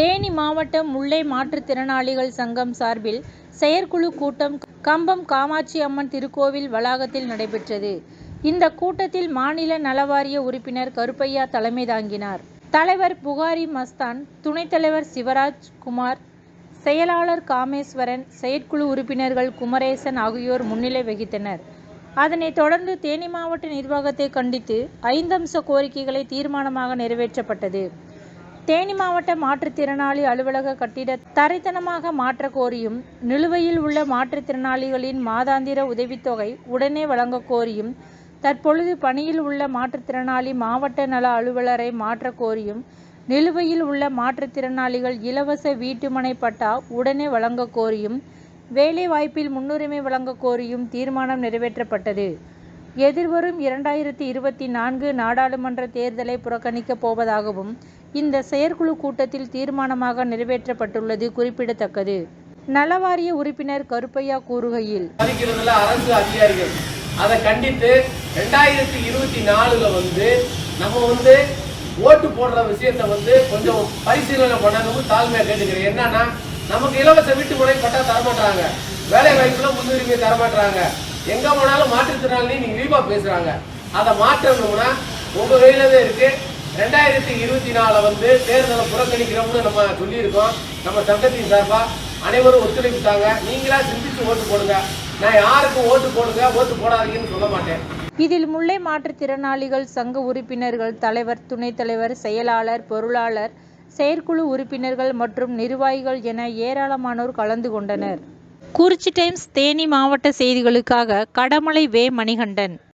தேனி மாவட்டம் முல்லை மாற்றுத்திறனாளிகள் சங்கம் சார்பில் செயற்குழு கூட்டம் கம்பம் காமாட்சி அம்மன் திருக்கோவில் வளாகத்தில் நடைபெற்றது. இந்த கூட்டத்தில் மாநில நலவாரிய உறுப்பினர் கருப்பையா தலைமை தாங்கினார். தலைவர் புகாரி மஸ்தான், துணைத் தலைவர் சிவராஜ் குமார், செயலாளர் காமேஸ்வரன், செயற்குழு உறுப்பினர்கள் குமரேசன் ஆகியோர் முன்னிலை வகித்தனர். அதனைத் தொடர்ந்து தேனி மாவட்ட நிர்வாகத்தை கண்டித்து ஐந்தம்ச கோரிக்கைகளை தீர்மானமாக நிறைவேற்றப்பட்டது. தேனி மாவட்ட மாற்றுத்திறனாளி அலுவலக கட்டிட தரைத்தனமாக மாற்ற கோரியும், நிலுவையில் உள்ள மாற்றுத்திறனாளிகளின் மாதாந்திர உதவித்தொகை உடனே வழங்க கோரியும், தற்பொழுது பணியில் உள்ள மாற்றுத்திறனாளி மாவட்ட நல அலுவலரை மாற்ற கோரியும், நிலுவையில் உள்ள மாற்றுத்திறனாளிகள் இலவச வீட்டுமனை பட்டா உடனே வழங்க கோரியும், வேலை வாய்ப்பில் முன்னுரிமை வழங்க கோரியும் தீர்மானம் நிறைவேற்றப்பட்டது. எதிர்வரும் இரண்டாயிரத்தி இருபத்தி நான்கு நாடாளுமன்ற தேர்தலை புறக்கணிக்கப் போவதாகவும் இந்த செயற்குழு கூட்டத்தில் தீர்மானமாக நிறைவேற்றப்பட்டுள்ளது குறிப்பிடத்தக்கது. நலவாரிய உறுப்பினர் கருப்பையா கூறுகையில், அரசு அதிகாரிகள் அதை கண்டித்து ரெண்டாயிரத்தி இருபத்தி நாலுல வந்து நம்ம வந்து ஓட்டு போடுற விஷயத்த வந்து கொஞ்சம் பரிசீலனை பண்ணணும் தாழ்மையா கேட்டுக்கிறேன். என்னன்னா நமக்கு இலவச வீட்டு முறை பட்டா தரமாட்டாங்க. வேலை வாய்ப்புல முன்னுரிமை தரமாட்டாங்க. எங்க போனாலும் மாற்றுத்திறனாளி நீங்க இழிவா பேசுறாங்க. அதை மாற்றணும்னா உங்க கையில இருக்கு. ரெண்டாயிரத்தி இருபத்தி நாலுல வந்து தேர்தலை புறக்கணிக்கிறோம்னு நம்ம சொல்லியிருக்கோம். நம்ம சங்கத்தின் சார்பா அனைவரும் ஒத்துழைப்பு தாங்க நீங்களா சிந்திச்சு ஓட்டு போடுங்க. நான் யாருக்கும் ஓட்டு போடுங்க ஓட்டு போடாதீங்கன்னு சொல்ல மாட்டேன். இதில் முல்லை மாற்றுத்திறனாளிகள் சங்க உறுப்பினர்கள், தலைவர், துணைத் தலைவர், செயலாளர், பொருளாளர், செயற்குழு உறுப்பினர்கள் மற்றும் நிர்வாகிகள் என ஏராளமானோர் கலந்து கொண்டனர். குறிச்சி டைம்ஸ் தேனி மாவட்ட செய்திகளுக்காக கடமலை வே. மணிகண்டன்